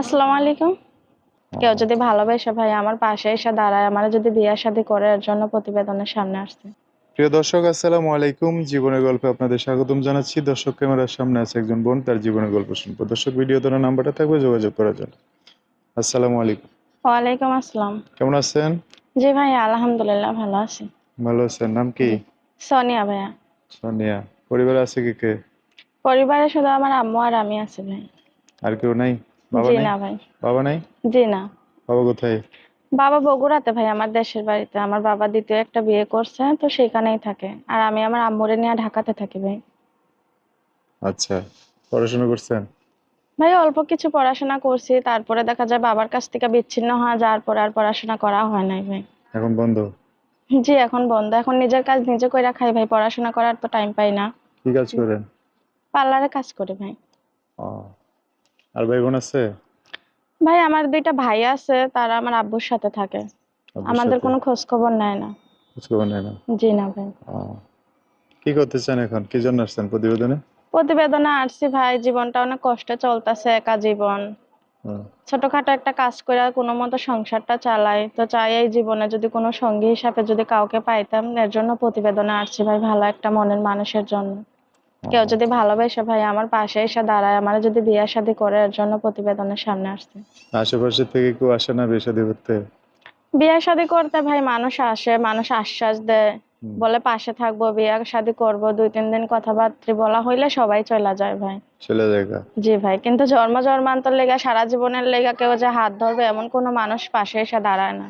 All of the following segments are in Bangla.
আসসালামু আলাইকুম। কেউ যদি ভালোবাসে ভাই আমার পাশে এসে দাঁড়ায় আমার যদি বিয়ে শাদী করে এর জন্য প্রতিবেদনের সামনে আসছে। প্রিয় দর্শক আসসালামু আলাইকুম। জীবনের গল্পে আপনাদের স্বাগতম জানাচ্ছি। দর্শক ক্যামেরার সামনে আছে একজন বোন তার জীবনের গল্প শুনব। দর্শক ভিডিও তোর নাম্বারটা থাকবে যোগাযোগ করার জন্য। আসসালামু আলাইকুম। ওয়ালাইকুম আসসালাম। কেমন আছেন? জি ভাই আলহামদুলিল্লাহ ভালো আছি। ভালো আছেন? নাম কি? সোনিয়া ভাইয়া। সোনিয়া। পরিবারে আছে কি কে? পরিবারে শুধু আমার আম্মু আর আমি আছি ভাই। আর কেউ নাই? বাবা জি নাই? না ভাই। বাবা নাই? জি না। বাবা কোথায়? বাবা বগুড়াতে ভাই আমার দেশের বাড়িতে। আমার বাবা দ্বিতীয় একটা বিয়ে করছে তো সেখানেই থাকে। আর আমি আমার আম্মুরে নিয়ে ঢাকাতে থাকি ভাই। আচ্ছা পড়াশোনা করছেন? ভাই অল্প কিছু পড়াশোনা করছি। তারপরে দেখা যায় বাবার কাছ থেকে বিচ্ছিন্ন হওয়া যাওয়ার পরে আর পড়াশোনা করা হয় নাই ভাই। এখন বন্ধ? জি এখন বন্ধ। এখন নিজের কাজ নিজে কইরা খাই ভাই। পড়াশোনা করার তো টাইম পাই না। কি কাজ করেন? পার্লারে কাজ করি ভাই। ও আর ভাই বোন আছে? ভাই আমার দুইটা ভাই আছে তারা আমার আব্বুর সাথে থাকে। আমাদের কোনো খোঁজ খবর নেয় না। খোঁজ খবর নেয় না? জি না ভাই। কি করতে চান এখন? কি জন্য আসছেন প্রতিবেদনে? প্রতিবেদনে আসছি ভাই জীবনটা অনেক কষ্টে চলতেছে একা জীবন। ছোটখাটো একটা কাজ করে কোনো মতো সংসারটা চালাই। তো চাই এই জীবনে যদি কোনো সঙ্গী হিসাবে যদি কাউকে পাইতাম এর জন্য প্রতিবেদনে আসছি ভাই ভালো একটা মনের মানুষের জন্য। কেউ যদি ভালোবেসে ভাই আমার পাশে এসে দাঁড়ায় আমার যদি বিয়ে শাদী করে এর জন্য প্রতিবেদনের সামনে আসছে। আশেপাশে থেকে কেউ আসে না বিয়ে শাদী করতে? বিয়ে শাদী করতে ভাই মানুষ আসে মানুষ আশ্বাস দেয়। বলে পাশে থাকব বিয়ে শাদী করব দুই তিন দিন কথাবার্তা বলা হইলে সবাই চলে যায় ভাই। চলে জায়গা জি ভাই কিন্তু জন্ম জন্মান্তর লেগা সারা জীবনের লেগা কেউ যে হাত ধরবে এমন কোনো মানুষ পাশে এসে দাঁড়ায় না।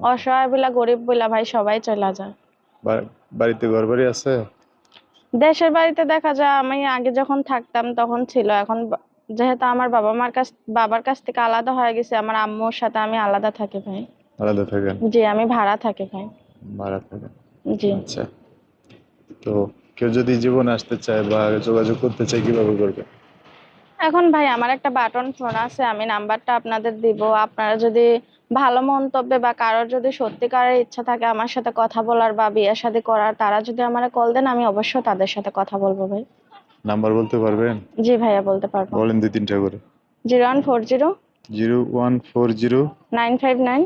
অসহায় বিলা গরিব বিলা ভাই সবাই চলে যায়। বাড়িতে ঘর বাড়ি আছে? দেশের বাড়িতে দেখা যায় আমি আগে যখন থাকতাম তখন ছিল এখন যেহেতু আমার বাবা মার কাছ বাবার কাছ থেকে আলাদা হয়ে গেছে আমার আম্মুর সাথে আমি আলাদা থাকি ভাই। আলাদা থাকেন? জি আমি ভাড়া থাকি ভাই। ভাড়া থাকেন? জি। আচ্ছা। তো কেউ যদি জীবন আসতে চায় বা যোগাযোগ করতে চায় কীভাবে করবে? এখন ভাই আমার একটা বাটন ফোন আছে আমি নাম্বারটা আপনাদের দিব। আপনারা যদি ভালো মন্তব্যে বা কারোর যদি সত্যিকারের ইচ্ছা থাকে আমার সাথে কথা বলার বা বিয়ে শাদী করার তারা যদি আমার কল দেন আমি অবশ্যই তাদের সাথে কথা বলব ভাই। নাম্বার বলতে পারবেন? জি ভাইয়া বলতে পারব। বলেন দুই তিনটা করে। Zero one four zero zero one four zero nine five nine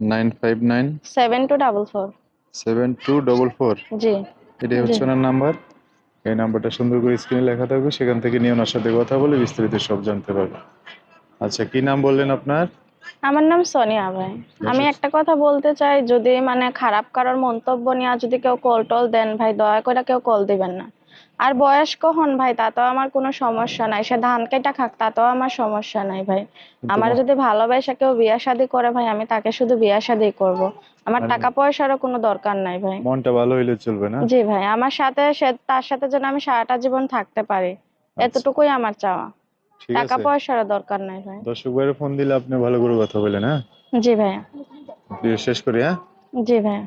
nine five nine seven two double four. Seven two double four. জি। এটাই হচ্ছে ওনার নাম্বার। এই নাম্বারটা সুন্দর করে স্ক্রিনে লেখা থাকবে সেখান থেকে নিয়ে ওনার সাথে কথা বলে বিস্তারিত সব জানতে পারবে। আচ্ছা কি নাম বললেন আপনার? আমার নাম সোনিয়া ভাই। আমি একটা কথা বলতে চাই যদি মানে খারাপ কারোর মন্তব্য নিয়ে যদি কেউ কল টল দেন ভাই দয়া করে কেউ কল দিবেন না। আর বয়স্ক হন ভাই? তাতেও আমার কোনো সমস্যা নাই। সে ধান কেটে খাক তাতেও আমার সমস্যা নাই ভাই। আমার যদি ভালোবাসা কেউ বিয়ে শাদী করে ভাই আমি তাকে শুধু বিয়ে শাদী করব। আমার মানে- টাকা পয়সারও কোনো দরকার নাই ভাই। মনটা ভালো হইলে চলবে না? জি ভাই আমার সাথে সে তার সাথে যেন আমি সারাটা জীবন থাকতে পারি। আচ্ছা, এতটুকুই আমার চাওয়া। টাকা পয়সারও দরকার নাই ভাই। দর্শক ভাইয়ের ফোন দিলে আপনি ভালো করে কথা বলেন হ্যাঁ? জি ভাইয়া। ভিডিও শেষ করি হ্যাঁ? জি ভাইয়া।